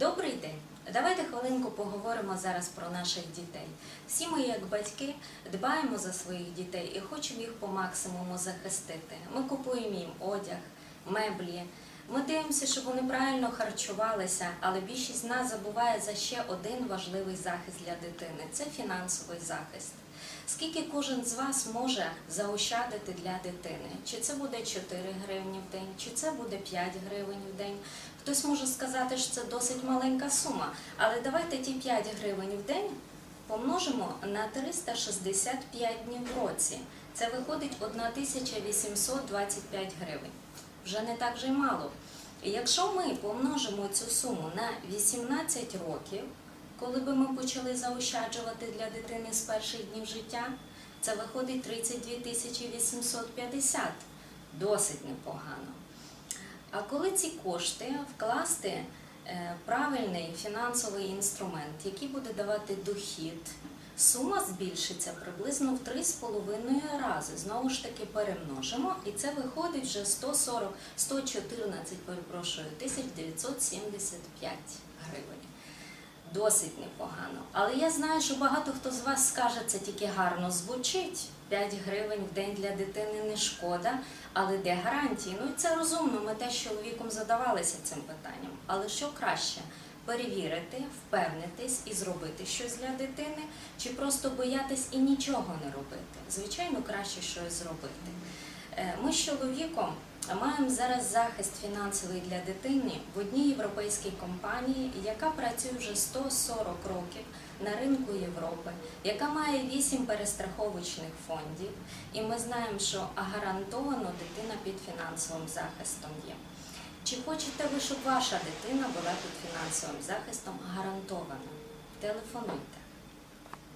Добрий день. Давайте хвилинку поговоримо зараз про наших дітей. Всі ми, як батьки, дбаємо за своїх дітей і хочемо їх по максимуму захистити. Ми купуємо їм одяг, меблі. Ми дивимося, щоб вони правильно харчувалися, але більшість з нас забуває за ще один важливий захист для дитини це фінансовий захист. Скільки кожен з вас може заощадити для дитини? Чи це буде 4 гривні в день, чи це буде 5 гривень в день? Хтось може сказати, що це досить маленька сума, але давайте ті 5 гривень в день помножимо на 365 днів в році. Це виходить 1825 гривень. Вже не так же й мало. Якщо ми помножимо цю суму на 18 років, коли би ми почали заощаджувати для дитини з перших днів життя, це виходить 32 тисячі 850. Досить непогано. А коли ці кошти вкласти е, правильний фінансовий інструмент, який буде давати дохід, сума збільшиться приблизно в 3,5 рази. Знову ж таки перемножимо, і це виходить вже 140, 114, перепрошую, 1975 гривень. Досить непогано. Але я знаю, що багато хто з вас скаже, це тільки гарно звучить. 5 гривень в день для дитини не шкода, але де гарантії? Ну і це розумно. Ми теж чоловіком задавалися цим питанням. Але що краще? Перевірити, впевнитись і зробити щось для дитини, чи просто боятись і нічого не робити? Звичайно, краще щось зробити. Е, Ми з чоловіком маємо зараз захист фінансовий для дитини в одній європейській компанії, яка працює вже 140 років на ринку Європи, яка має 8 перестраховочних фондів, і ми знаємо, що гарантовано дитина під фінансовим захистом є. Чи хочете ви, щоб ваша дитина була під фінансовим захистом гарантована? Телефонуйте.